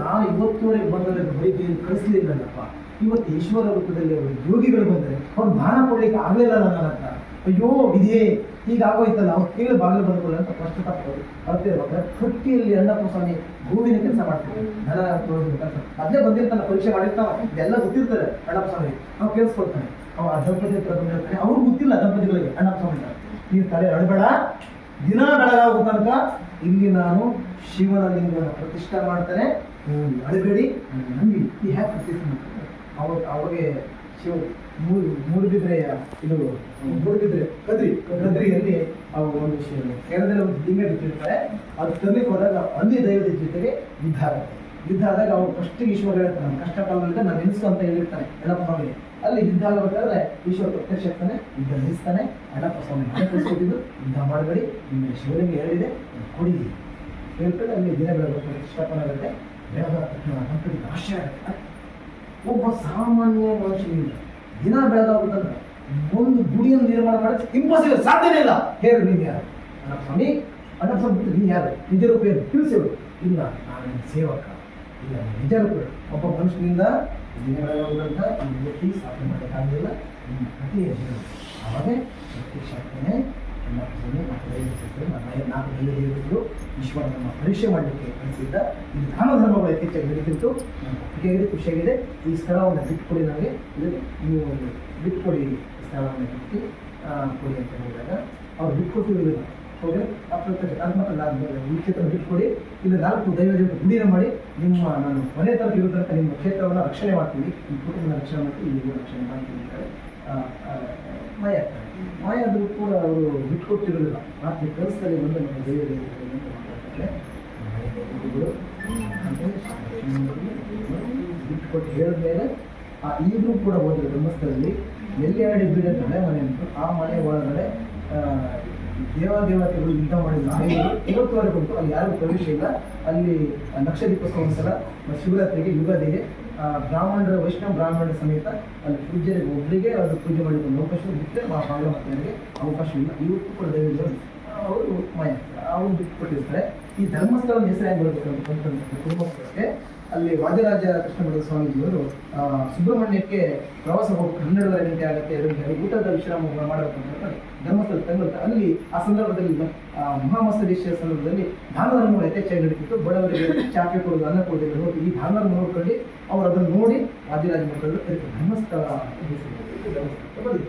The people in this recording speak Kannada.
ನಾನು ಇವತ್ತುವರೆಗೆ ಬಂದರೆ ವೈದ್ಯರು ಕಳಿಸ್ಲಿಲ್ಲಪ್ಪ ಇವತ್ತು ಈಶ್ವರ ರೂಪದಲ್ಲಿ ಅವರು ಯೋಗಿಗಳು ಬಂದರೆ ಅವ್ರು ದಾನ ಕೊಡ್ಲಿಕ್ಕೆ ಆಗಲಿಲ್ಲ ನನ್ನ ಹತ್ರ ಅಯ್ಯೋ ವಿಧಿಯೇ ಆಗೋಯ್ತಲ್ಲ ಅವ್ರು ಕೇಳಿ ಬಾಗಿಲು ಬಂದ್ಕೊಳ್ಳಿ ಅಂತ ಫಸ್ಟ್ ತಪ್ಪೋದು ಬರ್ತಿರುವಾಗ ಹಟ್ಟಿಯಲ್ಲಿ ಅಣ್ಣಪ್ಪ ಸ್ವಾಮಿ ಭೂಮಿನ ಕೆಲಸ ಮಾಡ್ತಾರೆ ಧನ ಅದೇ ಬಂದಿರ್ತಾನೆ ಪರೀಕ್ಷೆ ಮಾಡಿರ್ತಾವ ಎಲ್ಲ ಗೊತ್ತಿರ್ತಾರೆ ಅಣ್ಣಪ್ಪ ಸ್ವಾಮಿ. ನಾವು ಕೇಳಿಸ್ಕೊಳ್ತಾನೆ ಅವ ದಂಪತಿ ಹತ್ರ ಬಂದಿರ್ತಾನೆ ಅವ್ರಿಗೆ ಗೊತ್ತಿಲ್ಲ ದಂಪತಿಗಳಿಗೆ ಅಣ್ಣಪ್ಪ ಸ್ವಾಮಿ ನೀರು ತಲೆ ಅಳಬೇಡ ದಿನ ಬೆಳಗಾಗೋ ತನಕ ಇಲ್ಲಿ ನಾನು ಶಿವನ ಲಿಂಗವನ್ನು ಪ್ರತಿಷ್ಠೆ ಮಾಡ್ತಾನೆ. ನನಗೆ ನಂಬಿ ಈ ಹ್ಯಾಕ್ ಪ್ರತಿಷ್ಠೆ ಮಾಡ್ತಾರೆ ಅವ ಅವಾಗೆ ಶಿವ ಮೂರು ಮೂಡುಬಿದ್ರೆಯ ಇದು ಮೂಡುಬಿದ್ರೆ ಕದ್ರಿ, ಕದ್ರಿಯಲ್ಲಿ ಅವು ಒಂದು ಶಿವ ಕೆಳದಲ್ಲಿ ಒಂದು ಲಿಂಗ ಬಿಟ್ಟಿರ್ತಾರೆ ಅದು ತರಲಿಕ್ಕೆ ಹೋದಾಗ ಅಲ್ಲಿ ದೈವದ ಜೊತೆಗೆ ಯುದ್ಧ ಆದಾಗ ಅವ್ರು ಫಸ್ಟ್ ಈಶ್ವರ ನನ್ನ ಕಷ್ಟ ಕಾಲದಲ್ಲಿ ನಾನು ನಿಲ್ಸು ಅಂತ ಹೇಳಿರ್ತಾನೆ ಯಡಪ್ಪ ಸ್ವಾಮಿ. ಅಲ್ಲಿ ಯುದ್ಧ ಆಗಬೇಕಾದ್ರೆ ಈಶ್ವರ ಪ್ರತ್ಯಕ್ಷ ಇರ್ತಾನೆ ಯುದ್ಧ ನಿಲ್ಲಿಸ್ತಾನೆ ಯಡಪ್ಪ ಸ್ವಾಮಿ ಕಳಿಸ್ಕೊಟ್ಟಿದ್ದು, ಯುದ್ಧ ಮಾಡಬೇಡಿ ನಿಮ್ಮ ಶಿವಲಿಂಗ ಹೇಳಿದೆ ಕೊಡಿ ಹೇಳ್ಕೊಂಡು ಅಲ್ಲಿ ದಿನ ಬೆಳಗ್ಗೆ ಆಗುತ್ತೆ ಬೆಳಗಾದ ತಕ್ಷಣ ಆಗುತ್ತೆ. ಒಬ್ಬ ಸಾಮಾನ್ಯ ಮನುಷ್ಯನಿಂದ ದಿನ ಬೆಳಗಾಗುತ್ತಂದ್ರೆ ಒಂದು ಗುಡಿಯನ್ನು ನಿರ್ಮಾಣ ಮಾಡೋದು ಇಂಪಾಸಿಬಲ್ ಸಾಧ್ಯನೇ ಇಲ್ಲ. ಹೇಳಿ, ನೀನು ಯಾರು? ಅಣ್ಣ ಸ್ವಾಮಿ ಅಣ್ಣ ಸ್ವಾಮಿ ನೀನು ಯಾರು? ನಿಜ ರೂಪ ಏನು? ಇಲ್ಲ ನಾನು ಸೇವಕ. ಇಲ್ಲ, ನಾನು ನಿಜ ರೂಪ ಒಬ್ಬ ಮನುಷ್ಯನಿಂದ ದಿನ ಬೆಳಗಾಗುವಂತ ವ್ಯಕ್ತಿ ಸಾಧನೆ ಮಾಡೋಕ್ಕಾಗಲಿಲ್ಲ ನಿಮ್ಮ ಕಥೆ ಅವಾಗೇ ಪ್ರತ್ಯಕ್ಷ ಆಗ್ತಾನೆ ನಮ್ಮ ಸ್ವಾಮಿ ಮತ್ತು ನನ್ನ ನಾಲ್ಕು ದೇವರುಗಳು ಈಶ್ವರ ನಮ್ಮ ಪರೀಕ್ಷೆ ಮಾಡಲಿಕ್ಕೆ ಕಳಿಸಿದ್ದ ಇದು ದಾನ ಧರ್ಮಗಳು ಯಥೇಚ್ಛಾಗಿ ನಡೀತಿತ್ತು ನನಗೆ ಒಪ್ಪಿಗೆಯಾಗಿದೆ ಖುಷಿಯಾಗಿದೆ. ಈ ಸ್ಥಳವನ್ನು ಬಿಟ್ಟುಕೊಡಿ ನನಗೆ ಇದಕ್ಕೆ ನೀವು ಒಂದು ಬಿಟ್ಟುಕೊಡಿ ಈ ಸ್ಥಳವನ್ನು ಬಿಟ್ಟು ಕೊಡಿ ಅಂತ ಹೇಳಿದಾಗ, ಅವ್ರು ಬಿಟ್ಕೊಟ್ಟಿರಲಿಲ್ಲ ಹೋಗಿ ನಾನು ಈ ಕ್ಷೇತ್ರ ಬಿಟ್ಕೊಡಿ ಇಲ್ಲ ನಾಲ್ಕು ದೈವದಿಂದ ಗುಂಡಿನ ಮಾಡಿ ನಿಮ್ಮ, ನಾನು ಮನೆ ತರ ಇರುವುದಕ್ಕೆ ನಿಮ್ಮ ಕ್ಷೇತ್ರವನ್ನು ರಕ್ಷಣೆ ಮಾಡ್ತೀವಿ. ನಿಮ್ಮ ಕುಟುಂಬದ ರಕ್ಷಣೆ ಮಾಡ್ತೀನಿ ಇಲ್ಲಿ ರಕ್ಷಣೆ ಮಾಡ್ತೀವಿ. ಅಂತಾರೆ ಮಾಯ ಆಗ್ತಾರೆ. ಮಾಯ ಆದರೂ ಕೂಡ ಅವರು ಬಿಟ್ಕೊಟ್ಟಿರಲಿಲ್ಲ ರಾತ್ರಿ ಕೆಲಸದಲ್ಲಿ ಬಂದು ನಮ್ಮ ದೈವ ದೇವತೆಗಳು ಅಂತ ಮಾತಾಡ್ತಾರೆ. ಬಿಟ್ಕೊಟ್ಟು ಹೇಳಿದ ಮೇಲೆ ಆ, ಈಗಲೂ ಕೂಡ ಹೋದ್ರೆ ಧರ್ಮಸ್ಥಳದಲ್ಲಿ ಎಲ್ಲಿ ಆಡಿ ಬೀಡ ಮನೆ ಉಂಟು ಆ ಮನೆ ಒಳಗಡೆ ದೇವಾದೇವತೆಗಳು ಯುದ್ಧ ಮಾಡಿದ ನಾಯಿಗಳು ಇವತ್ತುವರೆಗೂ ಅಲ್ಲಿ ಯಾರಿಗೂ ಪ್ರವೇಶ ಇಲ್ಲ. ಅಲ್ಲಿ ಲಕ್ಷ ದೀಪೋತ್ಸವ ಸಲ ಶಿವರಾತ್ರಿಗೆ, ಯುಗಾದಿಗೆ ಬ್ರಾಹ್ಮಣರ, ವೈಷ್ಣವ ಬ್ರಾಹ್ಮಣರ ಸಮೇತ ಅಲ್ಲಿ ಪೂಜ್ಯರಿಗೆ, ಒಬ್ಬರಿಗೆ ಅದು ಪೂಜೆ ಮಾಡಿದ ಅವಕಾಶ ಬಿಟ್ಟರೆ ಆ ಭಾಗವತಿಯರಿಗೆ ಅವಕಾಶ ಇಲ್ಲ. ಇವತ್ತು ಕೂಡ ದೈವಗಳು ಅವರು ಮಾಯ. ಅವರು ಬಿಟ್ಟುಕೊಟ್ಟಿರ್ತಾರೆ ಈ ಧರ್ಮಸ್ಥಳದ ಹೆಸರು ಹೆಂಗೆ ಬರಬೇಕು ಕುಟುಂಬಕ್ಕೆ ಅಲ್ಲಿ ವಾದಿರಾಜ ಕೃಷ್ಣಮಠ ಸ್ವಾಮೀಜಿಯವರು ಸುಬ್ರಹ್ಮಣ್ಯಕ್ಕೆ ಪ್ರವಾಸ ಹೋಗಿ ಹನ್ನೆರಡುವರೆ ಗಂಟೆ ಆಗುತ್ತೆ ಎರಡು ಗಂಟೆ. ಊಟದ ವಿಶ್ರಾಮ ಮಾಡಬೇಕು ಅಂತ. ಧರ್ಮಸ್ಥಳ ತಂಗುತ್ತೆ ಅಲ್ಲಿ ಆ ಸಂದರ್ಭದಲ್ಲಿ ಮಹಾಮಸ್ತೇಶ್ವರ ಸಂದರ್ಭದಲ್ಲಿ ದಾನ ಧರ್ಮಗಳು ಯಥೇಚ್ಛಾಗಿ ನಡೀತಿತ್ತು ಬಡವರಿಗೆ ಚಾಪೆ ಕೊಡೋದು ಅನ್ನ ಕೊಡೋದು ನೋಡಿ ಈ ದಾನ ನೋಡ್ಕೊಂಡು ಅವರು ಅದನ್ನು ನೋಡಿ ವಾದಿರಾಜ ಅದಕ್ಕೆ ಧರ್ಮಸ್ಥಳ ಅಂತ ಹೆಸರು. ಧರ್ಮಸ್ಥಳ. ಬನ್ನಿ.